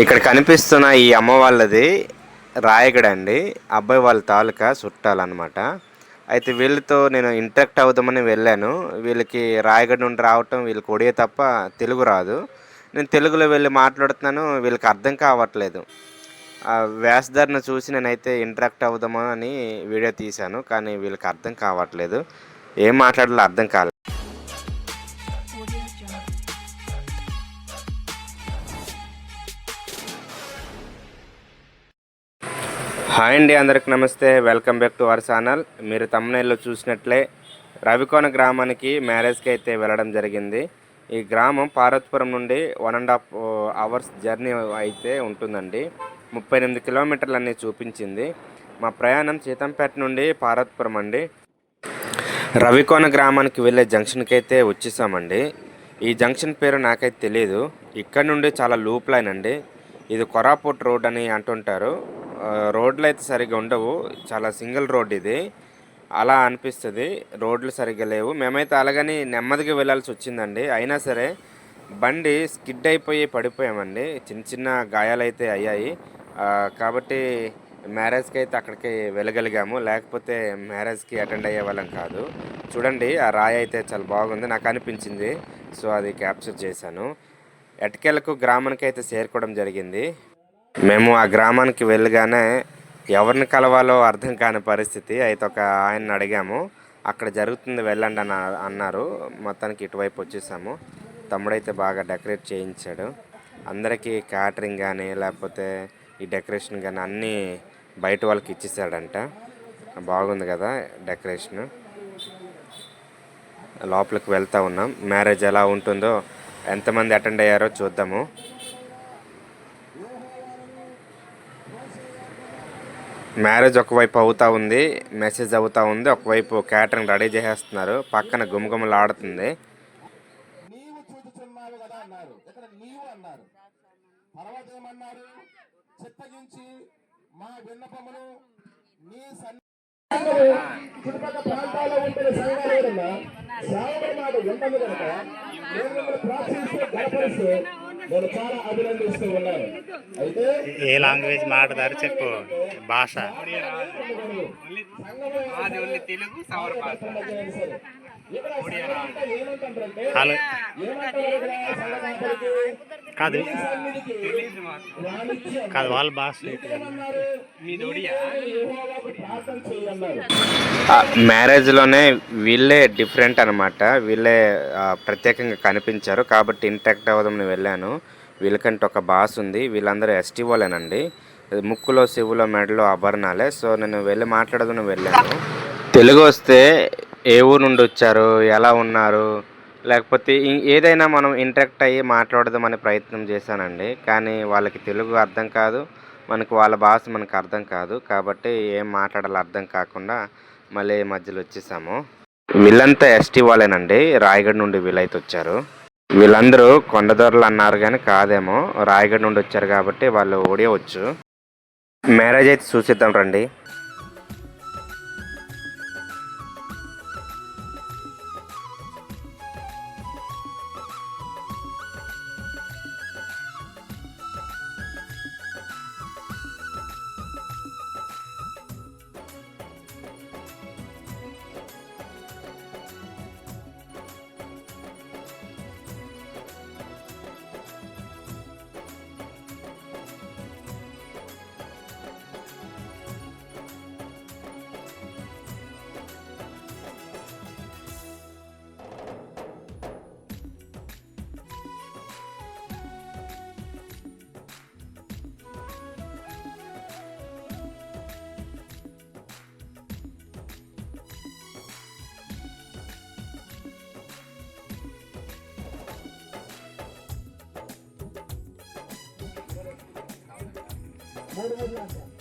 ఇక్కడ కనిపిస్తున్న ఈ అమ్మ వాళ్ళది రాయగడ అండి అబ్బాయి వాళ్ళ తాలూకా చుట్టాలన్నమాట. అయితే వీళ్ళతో నేను ఇంటరాక్ట్ అవుదామని వెళ్ళాను. వీళ్ళకి రాయగడ నుండి రావటం వీళ్ళకి ఒడియే తప్ప తెలుగు రాదు. నేను తెలుగులో వెళ్ళి మాట్లాడుతున్నాను వీళ్ళకి అర్థం కావట్లేదు. ఆ వేషధారణ చూసి నేనైతే ఇంటరాక్ట్ అవుదామని అని వీడియో తీశాను కానీ వీళ్ళకి అర్థం కావట్లేదు. ఏం మాట్లాడాలో అర్థం కాలేదు హాయ్ అండి అందరికి నమస్తే. Welcome back to our channel. మీరు తమ్మునేల్లో చూసినట్లే రవికోన గ్రామానికి మ్యారేజ్కి అయితే వెళ్ళడం జరిగింది. ఈ గ్రామం పార్వతీపురం నుండి one and half hours journey అయితే ఉంటుందండి. ముప్పై ఎనిమిది కిలోమీటర్లన్నీ చూపించింది. మా ప్రయాణం సీతంపేట నుండి పార్వతీపురం అండి. రవికోన గ్రామానికి వెళ్ళే జంక్షన్కి అయితే వచ్చేసామండి. ఈ జంక్షన్ పేరు నాకైతే తెలియదు ఇక్కడ నుండి చాలా లూప్ లైన్ అండి. ఇది కొరాపూట్ రోడ్ అని అంటుంటారు. రోడ్లు అయితే సరిగ్గా ఉండవు. చాలా సింగిల్ రోడ్ ఇది. అలా అనిపిస్తుంది. రోడ్లు సరిగ్గా లేవు. మేమైతే అలాగని నెమ్మదిగా వెళ్ళాల్సి వచ్చిందండి. అయినా సరే బండి స్కిడ్ అయిపోయి పడిపోయామండి. చిన్న చిన్న గాయాలు అయితే అయ్యాయి కాబట్టి మ్యారేజ్కి అయితే అక్కడికి వెళ్ళగలిగాము. లేకపోతే మ్యారేజ్కి అటెండ్ అయ్యే వాళ్ళం కాదు. చూడండి ఆ రాయి అయితే చాలా బాగుంది. నాకు అనిపించింది. సో అది క్యాప్చర్ చేశాను. ఎటకెలకు గ్రామానికి అయితే చేరుకోవడం జరిగింది. మేము ఆ గ్రామానికి వెళ్ళగానే ఎవరిని కలవాలో అర్థం కాని పరిస్థితి. అయితే ఒక ఆయన్ని అడిగాము అక్కడ జరుగుతుంది వెళ్ళండి అని అన్నారు. మొత్తానికి ఇటువైపు వచ్చేసాము. తమ్ముడైతే బాగా డెకరేట్ చేయించాడు. అందరికీ క్యాటరింగ్ కానీ లేకపోతే ఈ డెకరేషన్ కానీ అన్నీ బయట వాళ్ళకి ఇచ్చేసాడంట. బాగుంది కదా డెకరేషన్. లోపలికి వెళ్తూ ఉన్నాం. మ్యారేజ్ ఎలా ఉంటుందో ఎంతమంది అటెండ్ అయ్యారో చూద్దాము. మ్యారేజ్ ఒకవైపు అవుతా ఉంది మెసేజ్ అవుతా ఉంది ఒకవైపు క్యాటరింగ్ రెడీ చేసేస్తున్నారు పక్కన గుమగుమలు ఆడుతుంది. నీవు చూచుచున్నావు కదా అన్నారు. ఇక్కడ నీవు అన్నారు. తర్వాత ఏమన్నారు? చిత్తగించి మా విన్నపమును నీ సన్ని చుట్టుపక్కల ప్రాంతాల్లో ఉంటున్న సంఘాలు మాట కనుక ప్రోత్సహిస్తూ నేను చాలా అభినందిస్తూ ఉన్నాను అయితే ఏ లాంగ్వేజ్ మాట్లాడారు చెప్పు భాష. ఏమంటారంటే హలో కాదు. కాదు వాళ్ళ భాష మ్యారేజ్లోనే వీళ్ళే డిఫరెంట్ అనమాట వీళ్ళే ప్రత్యేకంగా కనిపించారు. కాబట్టి ఇంటాక్ట్ అవ్వదామని వెళ్ళాను. వీళ్ళకంటే ఒక బాస్ ఉంది. వీళ్ళందరూ ఎస్టీ వాళ్ళేనండి ముక్కులో చెవులో మెడలో ఆభరణాలే. సో నేను వెళ్ళి మాట్లాడదామని వెళ్ళాను. తెలుగు వస్తే ఏ ఊరు నుండి వచ్చారు? ఎలా ఉన్నారు? లేకపోతే ఏదైనా మనం ఇంటరాక్ట్ అయ్యి మాట్లాడదామని ప్రయత్నం చేశానండి. కానీ వాళ్ళకి తెలుగు అర్థం కాదు. మనకు వాళ్ళ భాష మనకు అర్థం కాదు. కాబట్టి ఏం మాట్లాడాలో అర్థం కాకుండా మళ్ళీ మధ్యలో వచ్చేసాము. వీళ్ళంతా ఎస్టీ వాళ్ళేనండి. రాయగఢ్ నుండి వీళ్ళైతే వచ్చారు. వీళ్ళందరూ కొండదొరలు అన్నారు కానీ కాదేమో. రాయగఢ్ నుండి వచ్చారు కాబట్టి వాళ్ళు ఓడియవచ్చు. మ్యారేజ్ అయితే చూసిద్దాం రండి. verde blanca.